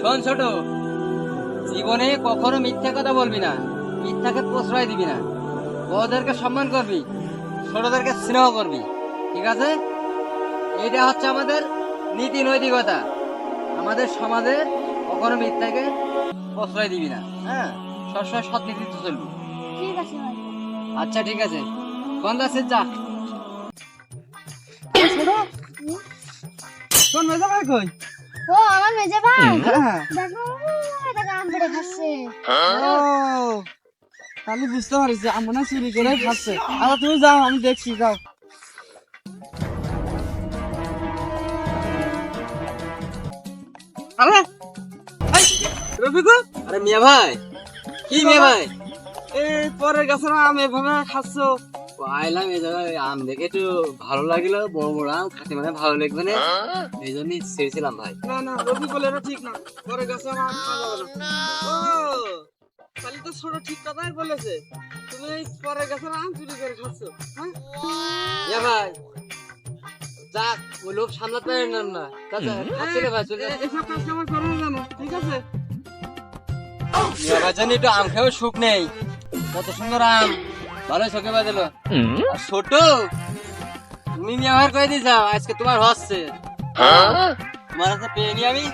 শোন ছোট জীবনে কখনো মিথ্যা কথা বলবি না মিথ্যাকে প্রশ্রয় দিবি না। বড়দেরকে সম্মান করবি ছোটদেরকে স্নেহ করবি ঠিক আছে? এটা হচ্ছে আমাদের নীতি নৈতিকতা। আমাদের সমাজে কখনো মিথ্যাকে প্রশ্রয় দিবি না হ্যাঁ? সবসময় সৎ নীতিতে চলবি। ঠিক আছে আচ্ছা ঠিক আছে। কোন যাচ্ছিস যা? কোন মেজা ভাই কই? ও আমার মেজে ভাই হ্যাঁ দেখো দেখো আম পেড়ে খাচ্ছে। ও আমি বুঝতে পারছি আমার না চুরি করে খাচ্ছে। আচ্ছা তুমি যাও আমি দেখছি যাও। আরে! রফিকুল? আরে মিয়া ভাই কি মিয়া ভাই? এই পরের গাছে না আম এভাবে খাচ্ছ। আইলাম এই জায়গায়। আম দেখে একটু ভালো লাগল বড় বড় আম। খাতে মানে ভালো লাগবে না। এই জন্যই ছেড়েছিলাম ভাই। না না রফিকুল এটা ঠিক না। পরের গাছে আমার ও তাহলে তো ছোট ঠিক কথাই বলেছে। তুমি এই পরের গাছে আম চুরি করে খাচ্ছ হ্যাঁ? ভাই যাক ওই লোক সামলাতে পারেন না চাচা খাচ্ছে রে ভাই চলে এসব কাজ আমার জানো ঠিক আছে? ভাই জানি একটু আম খেয়েও সুখ নেই। কত সুন্দর আম। ভালো বাজল ছোট তুমি ভাই কয়ে দিয়ে যাও আজকে তোমার হচ্ছে। তোমার হাতে পেয়ে নি আমি।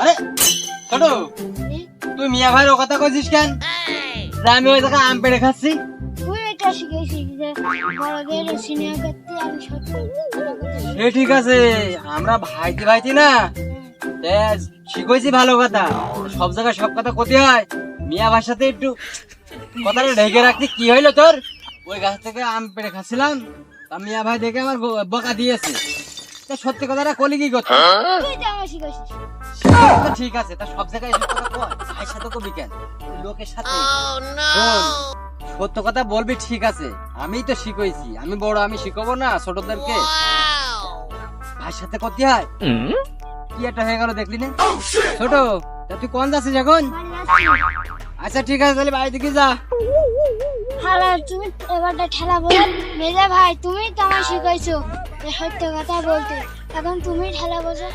আরে ছোট তুই মিয়া ভাইয়ের ও কথা কইছিস কেন? আমি ওই জায়গায় আম পেড়ে খাচ্ছি। সে ঠিক আছে আমরা ভাইতে ভাইতে না। তা শিখেছি ভালো কথা। সব জায়গায় সব কথা ক্ষতি হয়। মিয়া ভাইয়ের সাথে একটু কথাটা ঢেকে রাখতে কি হইল তোর? ওই গাছ থেকে আম পেড়ে খাচ্ছিলাম। তা মিয়া ভাই দেখে আমার বকা দিয়েছে। তা সত্যি কথাটা কলি কি করতে আমার তো ঠিক আছে তা সব জায়গায় এসব কথা কয়। ভাইয়ের সাথে কবি কেন লোকের সাথে। সত্য কথা বলবি ঠিক আছে। আমি তো শিখেছি। আমি বড় আমি শিখাবো না ছোটদেরকে। ভাইয়ের সাথে করতে হয়? কি একটা হয়ে গেল দেখলি না? ছোট তা তুই কোন যাচ্ছিস এখন। আচ্ছা ঠিক আছে, তাহলে বাড়ি থেকে যা। হালা, তুমি এবারটা ঠেলা বলো। মেজা ভাই, তুমি তো আমার শিখাইছো। সত্য কথা বলতে। এখন তুমি ঠেলা বোঝো।